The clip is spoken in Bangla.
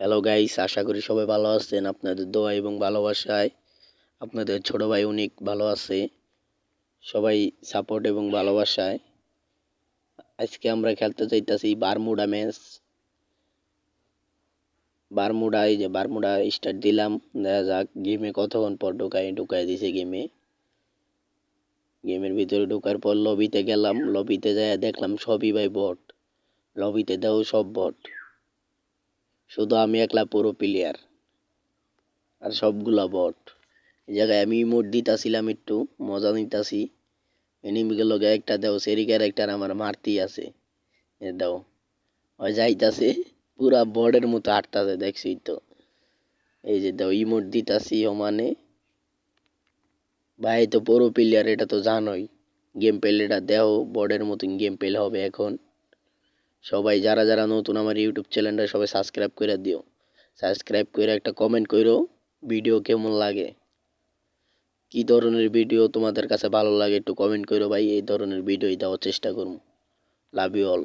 হ্যালো গাইস আশা করি সবাই ভালো আছেন। আপনাদের দোয়া এবং ভালোবাসায় আপনাদের ছোট ভাই অনেক ভালো আছে। সবাই সাপোর্ট এবং ভালোবাসায়। আজকে আমরা খেলতে চাইতেছি বারমুডা ম্যাচ বারমুডা এই যে বারমুডা স্টার্ট দিলাম। দেখা যাক গেমে কতক্ষণ পর ঢুকাই ঢুকাই দিছে গেমে গেমের ভিতরে ঢোকার পর লবিতে গেলাম। লবিতে যায় দেখলাম সবই ভাই বট লবিতে দেও সব বট শুধু আমি একলা পুরো প্লেয়ার আর সবগুলা বট এই জায়গায় আমি মোট দিতাছিলাম একটু, মজা নিতাছি। এনিমিগুলো একটা দেও সেরি ক্যারেক্টার আমার মারতেই আছে। এ দাও। ওই যাইতাছে, পুরা বর্ডের মতো হাঁটতাছে দেখছি তো। এই যে দাও ইমোট দিতাছি ও মানে ভাই, তো পুরো প্লেয়ার এটা তো জানোই। গেম প্লেটা দেও বর্ডের মতন গেম প্লে হবে এখন। সবাই, যারা যারা নতুন আমার ইউটিউব চ্যানেলটা সবাই সাবস্ক্রাইব করে দিও। সাবস্ক্রাইব করে একটা কমেন্ট করো ভিডিও কেমন লাগে? কি ধরনের ভিডিও তোমাদের কাছে ভালো লাগে একটু কমেন্ট করো ভাই, এই ধরনের ভিডিও দেওয়ার চেষ্টা করুন লাভ ইউ অল